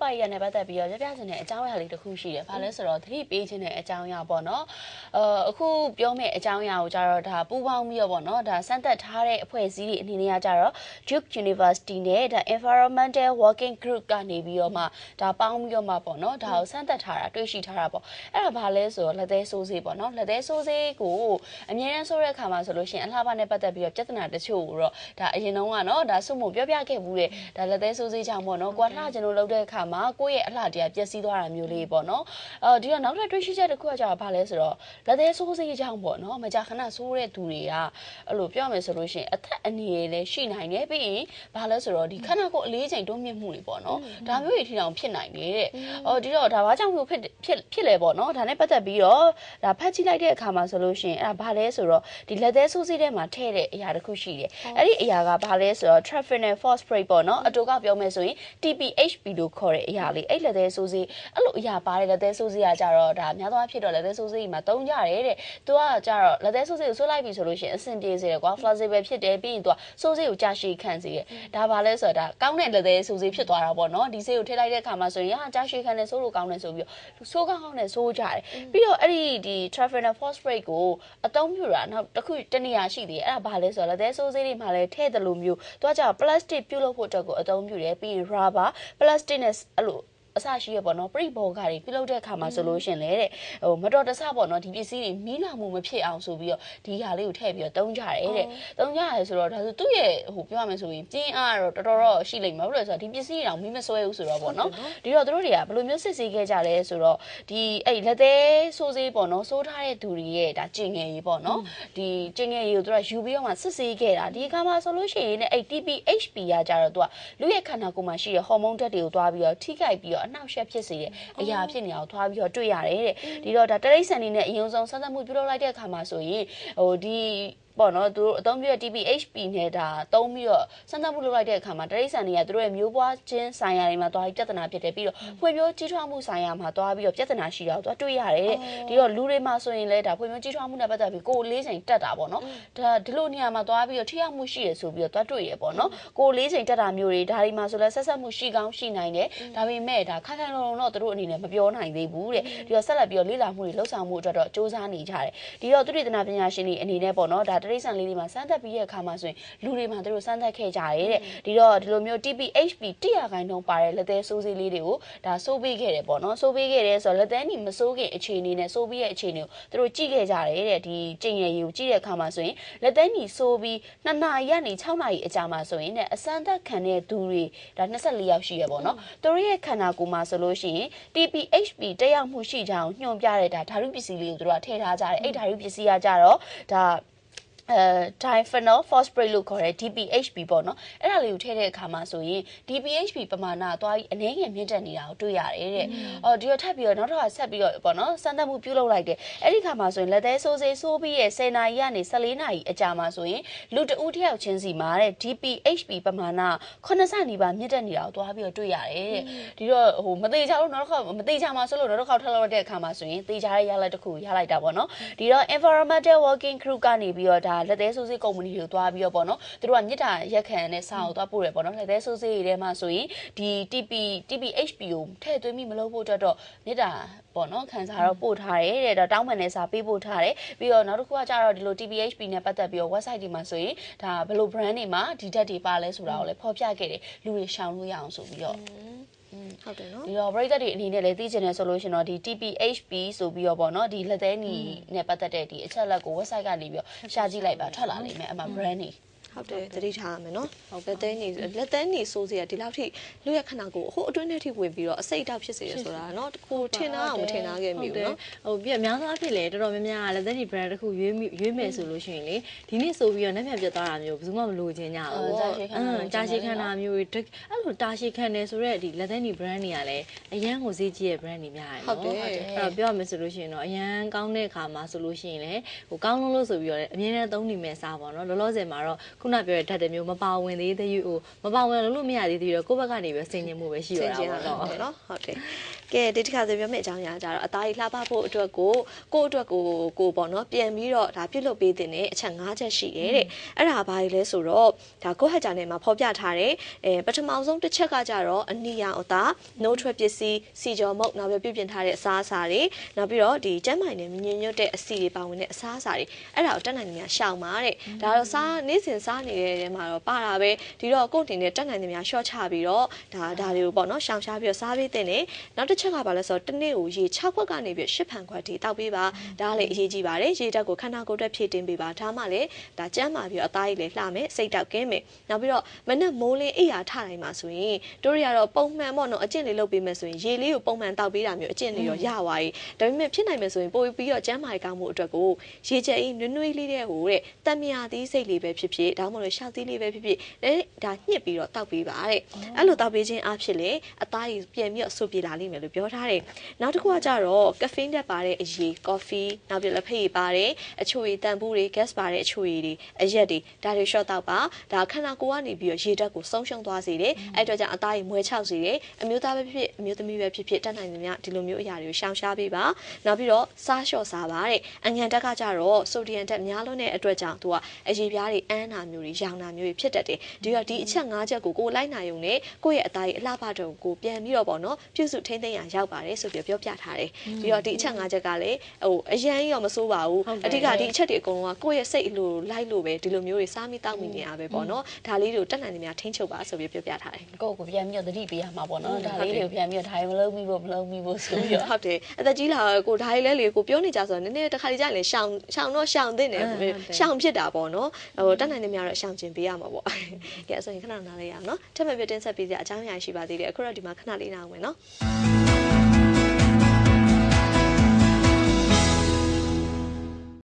ပရနဲ့ပတ်သက်ပြီးတော့ပြပြချင်တဲ့အကြောင်းအရာလေးတစ်ခုရှိတယ်။ဘာလဲဆိုတော့သတိပေးခြင်းတဲ့အကြောင်းအရာပေါ့နော်။အဲအခုပြောမယ့်အကြောင်းအရာကိုကြတော့ဒါပူပေါင်းပြီးတော့ပေါ့နော်။ဒါစမ်းသပ်ထားတဲ့အဖွဲ့အစည်းတွေအနေနဲ့ကကြတော့ Duke University နဲ့ဒါ Environmental Working Group ကနေပြီးတော့မှဒါပေါင်းပြီးတော့မှပေါ့နော်။ဒါကိုစမ်းသပ်ထားတာတွေ့ရှိထားတာပေါ့။အဲ့ဒါဘာလဲဆိုတော့လက်သေးဆိုးစေးပေါ့နော်။လက်သေးဆိုးစေးကိုအမြဲတမ်းဆိုးတဲ့အခါမှာဆိုလို့ရှိရင်အလှပနဲ့ပတ်သက်ပြီးတော့ပြဿနာတချို့ကိုတော့ဒါအရင်တုန်းကနော်ဒါစုမှုပြောပြခဲ့ဘူးတဲ့ဒါလက်သေးဆိုးစေးကြောင့်ပေါ့နော်။ကိုကလှကျွန်တော်လုပ်တဲ့အခါမှာကိုယ့်ရဲ့အလှတရားပျက်စီးသွားတာမျိုးလေးပေါ့နော်။အဲဒီတော့နောက်ထပ်တွေ့ရှိချက်တစ်ခုကကြာဘာလဲဆိုတော့လက်သေးဆိုးစေးကြောင့်ပေါ့နော်။မကြာခဏဆိုးတဲ့သူတွေကအဲ့လိုပြောမယ်ဆိုလို့ရှိရင်အသက်အန္တရာယ်လည်းရှိနိုင်တယ်ပြီးရင်ဘာလဲဆိုတော့ဒီခန္ဓာကိုယ်အလေးချိန်တိုးမြင့်မှုတွေပေါ့နော်။ဒါမျိုးတွေထီတောင်ဖြစ်နိုင်တယ်တဲ့။အော်ဒီတော့ဒါဘာကြောင့်မျိုးဖြစ်ဖြစ်ဖြစ်လဲပေါ့နော်။ဒါနဲ့ပတ်သက်ပြီးတော့ဒါဖတ်ကြည့်လိုက်တဲ့အခါမှာဆိုလို့ရှိရင်အဲ့ဒါဘာလဲဆိုတော့ဒီလက်သေးဆိုးစေးထဲမှာထည့်တဲ့အရာတစ်ခုရှိတယ်။အဲ့ဒီအရာကဘာလဲဆိုတော့ traffic and phosphate ပေါ့နော်။အတူကပြောမယ်ဆိုရင် TPHP လို့ခေါ်ခေါ်တဲ့အရာလေးအဲ့လက်သေးဆိုးစေးအဲ့လိုအရာပါတဲ့လက်သေးဆိုးစေးကကြတော့ဒါများသောအားဖြင့်တော့လက်သေးဆိုးစေးကြီးမှာတုံးကြတယ်တဲ့သူကကြတော့လက်သေးဆိုးစေးကိုဆွဲလိုက်ပြီဆိုလို့ရှိရင်အဆင်ပြေစေတယ်ကွာ flexible ဖြစ်တယ်ပြီးရင်သူကဆိုးစေးကိုကြာရှည်ခံစေတယ်ဒါပါလဲဆိုတော့ဒါကောင်းတဲ့လက်သေးဆိုးစေးဖြစ်သွားတာပေါ့နော်ဒီစေးကိုထည့်လိုက်တဲ့အခါမှာဆိုရင်ဟာကြာရှည်ခံတယ်ဆိုးလို့ကောင်းတယ်ဆိုပြီးတော့ဆိုးကောင်းကောင်းနဲ့ဆိုးကြတယ်ပြီးတော့အဲ့ဒီဒီ traffic force break ကိုအသုံးပြုတာနောက်တစ်ခုတနေရာရှိသေးတယ်အဲ့ဒါဘာလဲဆိုတော့လက်သေးဆိုးစေးတွေမှာလည်းထည့်တယ်လို့မျိုးသူကကြ plastic ပြုတ်လို့ဖို့အတွက်ကိုအသုံးပြုတယ်ပြီးရင် rubber plastic နဲ့အဲ့လို အစရှိရပေါ့နော်ပြိဘောဂါတွေပြုလုပ်တဲ့အခါမှာဆိုလို့ရှင်လေတဲ့ဟိုမတော်တဆပေါ့နော်ဒီပစ္စည်းတွေမီးလောင်မှုမဖြစ်အောင်ဆိုပြီးတော့ဒီဟာလေးကိုထည့်ပြီးတော့တုံးကြတယ်တဲ့တုံးကြရတယ်ဆိုတော့ဒါဆိုသူ့ရဲ့ဟိုပြောရမယ်ဆိုရင်ပြင်းအားတော့တော်တော်တော့ရှိလိမ့်မယ်ဘာလို့လဲဆိုတော့ဒီပစ္စည်းတွေတော့မီးမဆွဲဘူးဆိုတော့ပေါ့နော်ဒီတော့သူတို့တွေကဘယ်လိုမျိုးစစ်ဆေးခဲ့ကြလဲဆိုတော့ဒီအဲ့လက်သေးဆိုးစေးပေါ့နော်စိုးထားတဲ့သူတွေရဲ့ဒါကျင်ငယ်ကြီးပေါ့နော်ဒီကျင်ငယ်ကြီးကိုသူကယူပြီးတော့မှစစ်ဆေးခဲ့တာဒီအခါမှာဆိုလို့ရှိရင်အဲ့ TPHP ကကြတော့သူကလူရဲ့ခန္ဓာကိုယ်မှာရှိတဲ့ဟော်မုန်းဓာတ်တွေကိုတွားပြီးတော့ထိခိုက်ပြီးတော့အနှောက်အယှက်ဖြစ်စေတဲ့အရာဖြစ်နေအောင်သွားပြီးတော့တွေ့ရတယ်တဲ့ဒီတော့ဒါတရိတ်ဆန်နေနဲ့အရင်ဆုံးစမ်းသပ်မှုပြုလုပ်လိုက်တဲ့အခါမှာဆိုရင်ဟိုဒီ ပေါ့နော်သူတို့အသုံးပြုတဲ့ TPHP နဲ့ဒါသုံးပြီးတော့စမ်းသပ်မှုလုပ်လိုက်တဲ့အခါမှာတရိတ်ဆန်တွေကသူတို့ရဲ့မျိုးပွားခြင်းဆိုင်ရာတွေမှာသွားပြီးပြဿနာဖြစ်တယ်ပြီးတော့ဖွံ့ဖြိုးကြီးထွားမှုဆိုင်ရာမှာသွားပြီးတော့ပြဿနာရှိတာကိုသွားတွေ့ရတယ်ဒီတော့လူတွေမှာဆိုရင်လည်းဒါဖွံ့ဖြိုးကြီးထွားမှုနဲ့ပတ်သက်ပြီးကိုယ်လေးချိန်တက်တာပေါ့နော်ဒါဒီလိုနေရာမှာသွားပြီးတော့ထိရောက်မှုရှိရဆိုပြီးတော့သွားတွေ့ရပေါ့နော်ကိုယ်လေးချိန်တက်တာမျိုးတွေဒါတွေမှာဆိုလဲဆက်ဆက်မှုရှိကောင်းရှိနိုင်တယ်ဒါပေမဲ့ဒါခိုင်ခိုင်လုံလုံတော့သူတို့အနေနဲ့မပြောနိုင်သေးဘူးတဲ့ဒီတော့ဆက်လက်ပြီးတော့လေ့လာမှုတွေလှုပ်ဆောင်မှုအတွက်တော့စ조사နေကြတယ်ဒီတော့သူတေသနာပညာရှင်တွေအနေနဲ့ပေါ့နော်ဒါတရိတ်ဆန်လေးတွေမှာစမ်းသပ်ပြီးတဲ့အခါမှာဆိုရင်လူတွေမှာသူတို့စမ်းသပ်ခဲ့ကြတယ်တဲ့ဒီတော့ဒီလိုမျိုး TPHP 100ခိုင်နှုန်းပါတဲ့လက်သေးစိုးစေးလေးတွေကိုဒါစိုးပေးခဲ့တယ်ပေါ့နော်စိုးပေးခဲ့တယ်ဆိုတော့လက်သေးနီမစိုးခင်အခြေအနေနဲ့စိုးပြီးတဲ့အခြေအနေကိုသူတို့ကြည့်ခဲ့ကြတယ်တဲ့ဒီကျင်ရည်ကိုကြည့်တဲ့အခါမှာဆိုရင်လက်သေးနီစိုးပြီး2နာရီကနေ6နာရီအကြာမှာဆိုရင်တဲ့အစမ်းသက်ခံတဲ့သူတွေဒါ24ယောက်ရှိရပေါ့နော်သူတို့ရဲ့ခန္ဓာကိုယ်မှာဆိုလို့ရှိရင် TPHP တက်ရောက်မှုရှိကြအောင်ညွှန်ပြတဲ့ဒါဓာတုပစ္စည်းလေးကိုသူတို့ကထည့်ထားကြတယ်အဲ့ဓာတုပစ္စည်းကကြတော့ဒါ အဲ diphenol phosphate လို့ခေါ်တဲ့ DPHP ပေါ့နော်အဲ့ဒါလေးကိုထည့်တဲ့အခါမှာဆိုရင် DPHP ပမာဏသွားပြီးအနည်းငယ်မြင့်တက်နေတာကိုတွေ့ရတယ်တဲ့။အော်ဒီတော့ထပ်ပြီးတော့နောက်တစ်ခါဆက်ပြီးတော့ပေါ့နော်စမ်းသပ်မှုပြုလုပ်လိုက်တယ်။အဲ့ဒီခါမှာဆိုရင်လက်သေးဆိုးစေးဆိုးပြီးရဲ့10နာရီကနေ14နာရီအကြာမှာဆိုရင်လူတဦးတစ်ယောက်ချင်းစီမှာတဲ့ DPHP ပမာဏ9ဆနီးပါးမြင့်တက်နေတာကိုသွားပြီးတော့တွေ့ရတယ်တဲ့။ဒီတော့ဟိုမသေးချလို့နောက်တစ်ခါမသေးချမှာဆိုလို့နောက်တစ်ခါထပ်လောက်တဲ့အခါမှာဆိုရင်သေချတဲ့ရလဒ်တစ်ခုရလိုက်တာပေါ့နော်။ဒီတော့ environmental working group ကနေပြီးတော့ဒါလက်သေးဆိုးစေးကုမ္ပဏီတွေကိုသွားပြီးတော့ပေါ့နော်သူတို့ကမြစ်တာရက်ခံတဲ့စာကိုသွားပို့တယ်ပေါ့နော်လက်သေးဆိုးစေးတွေထဲမှာဆိုရင်ဒီ TP TPHP ကိုထည့်သွင်းပြီးမလုပ်ဖို့အတွက်တော့မြစ်တာပေါ့နော်ခံစားတော့ပို့ထားတယ်တဲ့တော့တောင်းပန်တဲ့စာပေးပို့ထားတယ်ပြီးတော့နောက်တစ်ခုကကြတော့ဒီလို TPHP နဲ့ပတ်သက်ပြီးတော့ website ဒီမှာဆိုရင်ဒါဘယ်လို brand တွေမှာဒီဓာတ်တွေပါလဲဆိုတာကိုလည်းဖော်ပြခဲ့တယ်လူတွေရှောင်လို့ရအောင်ဆိုပြီးတော့ ဟုတ်တယ်နော်ဒီတော့ပရိသတ်တွေအနေနဲ့လည်းသိချင်တယ်ဆိုလို့ရှင်တော့ဒီ TPHP ဆိုပြီးတော့ပေါ့နော်ဒီလက်သေးနီနဲ့ပတ်သက်တဲ့ဒီအချက်လက်ကို website ကနေပြီးတော့ရှာကြည့်လိုက်ပါထွက်လာလိမ့်မယ်အမှ brand တွေ ဟုတ်တယ်သတိထားရမယ်နော်လက်သေးနေလက်သေးနေစိုးစရာဒီလောက်ထိလူရဲ့ခန္ဓာကိုယ်ဟိုအတွင်းထဲထိဝင်ပြီးတော့အစိတ်အတောက်ဖြစ်စေရဆိုတာနော်ကိုထင်တာအောင်မထင်တာခဲ့မိဘူးနော်ဟိုပြအများဆုံးအဖြစ်လေတော်တော်များများလက်သက်ဒီ brand တစ်ခုရွေးရွေးမယ်ဆိုလို့ရှိရင်လေဒီနေ့ဆိုပြီးတော့နှက်ပြန်ပြတ်သွားတာမျိုးဘယ်သူမှမလိုချင်ကြဘူးအင်းတာရှိခန္ဓာမျိုးတွေအဲ့လိုတာရှိခန္ဓာဆိုတဲ့ဒီလက်သက်ဒီ brand တွေကလည်းအရန်ကိုဈေးကြီးရဲ့ brand တွေများတယ်နော်ဟုတ်တယ်အဲ့တော့ပြောရမယ်ဆိုလို့ရှိရင်တော့အရန်ကောင်းတဲ့အခါမှာဆိုလို့ရှိရင်လေဟိုကောင်းလုံးလို့ဆိုပြီးတော့အမြဲတမ်းသုံးနေမဲ့စားပါတော့လောလောဆယ်မှာတော့ခုခုနပြောတဲ့ဓာတ်တွေမျိုးမပါဝင်သေးသေးဟိုမပါဝင်လို့မရသေးသေးတော့ကိုယ့်ဘက်ကနေပဲစိန်နေမှုပဲရှိရဆင်တာကျင်ရပေါ့တာနော်ပေါ့နော်ဟုတ်တယ်ကဲဒီတစ်ခါဆိုပြောမယ့်အကြောင်းအရာကြတော့အသားကြီးလှပဖို့အတွက်ကိုကိုယ့်အတွက်ကိုကိုပေါ့နော်ပြန်ပြီးတော့ဒါပြုတ်လုပ်ပေးတဲ့အချက်၅ချက်ရှိတယ်တဲ့အဲ့ဒါဘာတွေလဲဆိုတော့ဒါကိုဟက်ဂျာနဲ့မှာဖော်ပြထားတယ်အဲပထမဆုံးတစ်ချက်ကကြတော့အနီရောင်အသား no ထွက်ပစ္စည်းစီကြော်မုတ်နောက်ပြီးပြုပြင်ထားတဲ့အစားအစာတွေနောက်ပြီးတော့ဒီကျန်းမာရေးနဲ့မငြင်းညွတ်တဲ့အစီတွေပါဝင်တဲ့အစားအစာတွေအဲ့ဒါကိုတက်နိုင်နေများရှောင်ပါတဲ့ဒါတော့စားနေ့စဉ်စားနေတဲ့နေရာမှာတော့ပါတာပဲဒီတော့ကိုယ့်တင်နဲ့တက်နိုင်နေများရှော့ချပြီးတော့ဒါဒါတွေကိုပေါ့နော်ရှောင်ရှားပြီးတော့စားပေးတဲ့နေနောက်တစ်ချက်ကပါလဲဆိုတော့တစ်နေ့ကိုရေ6ခွက်ကနေပြီး10ဖန်ခွက်ထိတောက်ပေးပါဒါကလည်းအရေးကြီးပါတယ်ရေတက်ကိုခန္ဓာကိုယ်အတွက်ဖြည့်တင်းပေးပါဒါမှလည်းဒါကျန်းမာပြီးတော့အသားရည်လည်းလှမယ်စိတ်တောက်ကင်းမယ်နောက်ပြီးတော့မနက်မိုးလင်းအိပ်ရာထတိုင်းမှာဆိုရင်တို့တွေကတော့ပုံမှန်ပေါ့နော်အကျင့်လေးလုပ်ပေးမယ်ဆိုရင်ရေလေးကိုပုံမှန်တောက်ပေးတာမျိုးအကျင့်လေးတော့ရသွားပြီဒါပေမဲ့ဖြစ်နိုင်မယ်ဆိုရင်ပိုပြီးတော့ကျန်းမာရေးကောင်းမှုအတွက်ကိုရေကျအိနွေ့နွေ့လေးတဲ့ဟိုတဲ့တံမြာသီးစိတ်လေးပဲဖြစ်ဖြစ်ဒါမှမဟုတ်ရှောက်သီးလေးပဲဖြစ်ဖြစ်အဲဒါညှစ်ပြီးတော့တောက်ပေးပါတဲ့အဲ့လိုတောက်ပေးခြင်းအဖြစ်လေအသားရည်ပြန်ပြီးတော့ဆူပြေလာလိမ့်မယ်လို့ပြောထားတယ်နောက်တစ်ခုကကြတော့ကဖိန်းတက်ပါတဲ့အရည်ကော်ဖီနောက်ပြီးလက်ဖက်ရည်ပါတယ်အချိုရည်တန်ဖိုးတွေ gas ပါတဲ့အချိုရည်တွေအရက်တွေဒါတွေ short တောက်ပါဒါခန္ဓာကိုယ်ကနေပြီးတော့ရေဓာတ်ကိုဆုံးရှုံးသွားစေတယ်အဲ့အတွက်ကြောင့်အသားရည်မွဲချောက်စေတယ်အမျိုးသားပဲဖြစ်ဖြစ်အမျိုးသမီးပဲဖြစ်ဖြစ်တတ်နိုင်သမျှဒီလိုမျိုးအရာတွေကိုရှောင်ရှားပေးပါနောက်ပြီးတော့စားလျှော့စားပါတဲ့အငံတက်ကကြတော့ဆိုဒီယမ်တက်များလွန်းတဲ့အတွက်ကြောင့်သူကအရည်ပြားတွေအန်းနာမျိုးတွေရောင်နာမျိုးတွေဖြစ်တတ်တယ်ဒီတော့ဒီအချက်၅ချက်ကိုကိုယ်လိုက်နိုင်ုံနဲ့ကိုယ့်ရဲ့အသားရည်အလှပတုံကိုပြန်ပြီးတော့ပေါ့နော်ပြုစုထိမ့်သိမ်းရရောက်ပါတယ်ဆိုပြီးပြောပြထားတယ်ပြီးတော့ဒီအချက်၅ချက်ကလည်းဟိုအရန်ကြီးတော့မဆိုးပါဘူးအဓိကဒီအချက်တွေအကုန်လုံးကကိုယ့်ရဲ့စိတ်အလိုလိုက်လို့ပဲဒီလိုမျိုးတွေစားမိတောက်မိနေရပဲပေါ့နော်ဒါလေးတွေကိုတက်နိုင်သမျှထိန်းချုပ်ပါဆိုပြီးပြောပြထားတယ်ကိုယ့်ကိုပြန်ပြီးတော့သတိပေးရမှာပေါ့နော်ဒါလေးတွေကိုပြန်ပြီးတော့ဒါတွေမလုံးမိဖို့မလုံးမိဖို့ဆိုပြီးတော့ဟုတ်တယ်အသက်ကြီးလာတော့ကိုဒါကြီးလဲလေကိုပြောနေကြဆိုတော့နည်းနည်းတစ်ခါတည်းကြာရင်ရှောင်ရှောင်တော့ရှောင်သင့်တယ်ရှောင်ဖြစ်တာပေါ့နော်ဟိုတက်နိုင်နေများတော့ရှောင်ကျင်ပေးရမှာပေါ့ကဲအဲ့ဆိုရင်ခဏနားလေးရအောင်နော်ထပ်မံပြတင်ဆက်ပေးကြအကြောင်းအရာရှိပါသေးတယ်အခုတော့ဒီမှာခဏလေးနားအောင်မယ်နော်